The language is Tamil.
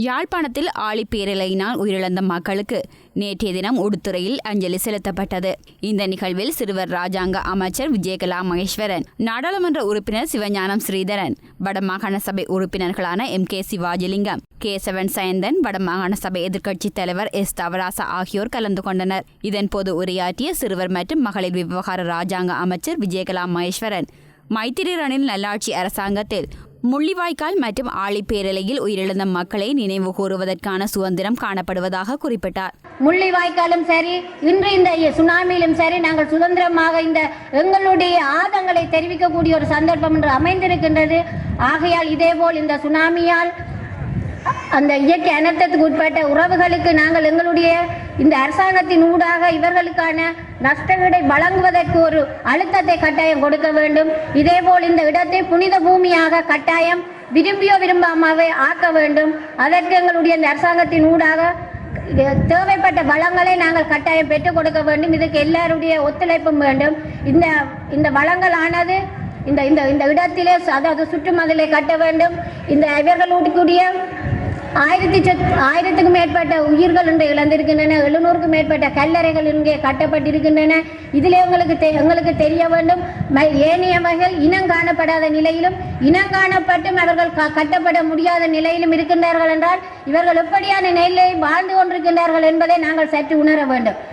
யாழ்ப்பாணத்தில் ஆழிப்பேரலையினால் உயிரிழந்த மக்களுக்கு நேற்றைய தினம் உடுத்துறையில் அஞ்சலி செலுத்தப்பட்டது. இந்த நிகழ்வில் சிறுவர் ராஜாங்க அமைச்சர் விஜயகலா மகேஸ்வரன் நாடாளுமன்ற உறுப்பினர் சிவஞானம் ஸ்ரீதரன் வடமாகாண சபை உறுப்பினர்களான எம். கே. சிவாஜிலிங்கம் கேசவன் சயந்தன் வடமாகாண சபை எதிர்க்கட்சித் தலைவர் எஸ். தவராசா ஆகியோர் கலந்து கொண்டனர். இதன்போது உரையாற்றிய சிறுவர் மற்றும் மகளிர் விவகார ராஜாங்க அமைச்சர் விஜயகலா மகேஸ்வரன் மைத்திரி ரணில் நல்லாட்சி அரசாங்கத்தில் முள்ளிவாய்க்கால் மற்றும் ஆழிப்பேரலையில் உயிரிழந்த மக்களை நினைவு கூறுவதற்கான சுதந்திரம் காணப்படுவதாக குறிப்பிட்டார். முள்ளிவாய்க்காலும் சரி இன்று இந்த சுனாமியிலும் சரி நாங்கள் சுதந்திரமாக இந்த எங்களுடைய ஆதங்களை தெரிவிக்கக்கூடிய ஒரு சந்தர்ப்பம் என்று அமைந்திருக்கின்றது. ஆகையால் இதேபோல் இந்த சுனாமியால் அந்த இயற்கை அனர்த்தத்துக்கு உட்பட்ட உறவுகளுக்கு நாங்கள் எங்களுடைய இந்த அரசாங்கத்தின் ஊடாக இவர்களுக்கான நஷ்டங்களை வழங்குவதற்கு ஒரு அழுத்தத்தை கட்டாயம் கொடுக்க வேண்டும். இதேபோல் இந்த இடத்தை புனித பூமியாக கட்டாயம் விரும்பியோ விரும்பாமவே ஆக்க வேண்டும். அதற்கு எங்களுடைய இந்த அரசாங்கத்தின் ஊடாக தேவைப்பட்ட வளங்களை நாங்கள் கட்டாயம் பெற்றுக் கொடுக்க வேண்டும். இதுக்கு எல்லாருடைய ஒத்துழைப்பும் வேண்டும். இந்த இந்த வளங்களானது இந்த இந்த இந்த இடத்திலே அதாவது சுற்றுமதிலை கட்ட வேண்டும். இந்த இவர்களுடைய ஆயிரத்தி சத் ஆயிரத்துக்கும் மேற்பட்ட உயிர்கள் இன்று இழந்திருக்கின்றன. எழுநூறுக்கும் மேற்பட்ட கல்லறைகள் இங்கே கட்டப்பட்டிருக்கின்றன. இதிலே உங்களுக்கு தெ எங்களுக்கு தெரிய வேண்டும். ஏனைய வகையில் இனம் காணப்படாத நிலையிலும் இனம் காணப்பட்டும் அவர்கள் க- கட்டப்பட முடியாத நிலையிலும் இருக்கின்றார்கள் என்றால் இவர்கள் எப்படியான நிலையில் வாழ்ந்து கொண்டிருக்கின்றார்கள் என்பதை நாங்கள் சற்று உணர வேண்டும்.